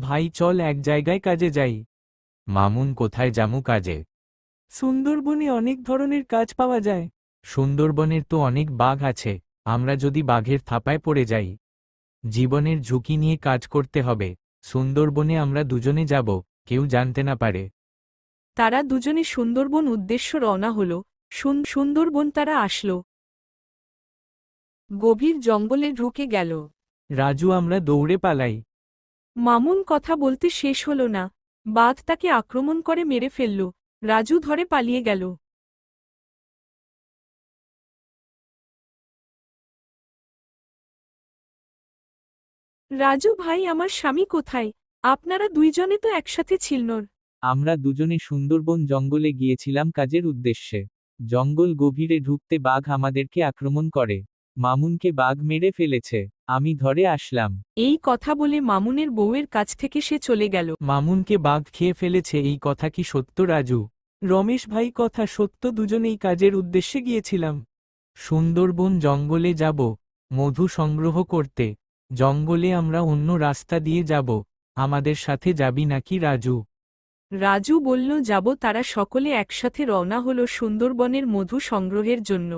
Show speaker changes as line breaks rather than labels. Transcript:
ভাই চল এক জায়গায় কাজে যাই। মামুন কোথায় যামু কাজে? সুন্দরবনে অনেক ধরনের কাজ পাওয়া যায়। সুন্দরবনের তো অনেক বাঘ আছে আমরা যদি বাঘের থাপায় পড়ে যাই। জীবনের ঝুঁকি নিয়ে কাজ করতে হবে। সুন্দরবনে আমরা দুজনে যাব কেউ জানতে না পারে।
তারা দুজনে সুন্দরবন উদ্দেশ্য রওনা হল সুন- সুন্দরবন তারা আসল। গভীর জঙ্গলে ঢুকে গেল।
রাজু আমরা দৌড়ে পালাই।
মামুন কথা বলতে শেষ হল না। বাঘ তাকে আক্রমণ করে মেরে ফেলল। রাজু ধরে পালিয়ে গেল। রাজু ভাই, আমার স্বামী কোথায়? আপনারা দুইজনে তো একসাথে ছিলনর।
আমরা দুজনে সুন্দরবন জঙ্গলে গিয়েছিলাম কাজের উদ্দেশ্যে। জঙ্গল গভীরে ঢুকতে বাঘ আমাদেরকে আক্রমণ করে। মামুনকে বাঘ মেরে ফেলেছে আমি ধরে আসলাম।
এই কথা বলে মামুনের বউয়ের কাছ থেকে সে চলে গেল।
মামুনকে বাঘ খেয়ে ফেলেছে এই কথা কি সত্য রাজু? রমেশ ভাই কথা সত্য দুজনেই কাজের উদ্দেশ্যে গিয়েছিলাম। সুন্দরবন জঙ্গলে যাব মধু সংগ্রহ করতে। জঙ্গলে আমরা অন্য রাস্তা দিয়ে যাব আমাদের সাথে যাবি নাকি রাজু?
রাজু বলল যাব। তারা সকলে একসাথে রওনা হল সুন্দরবনের মধু সংগ্রহের জন্য।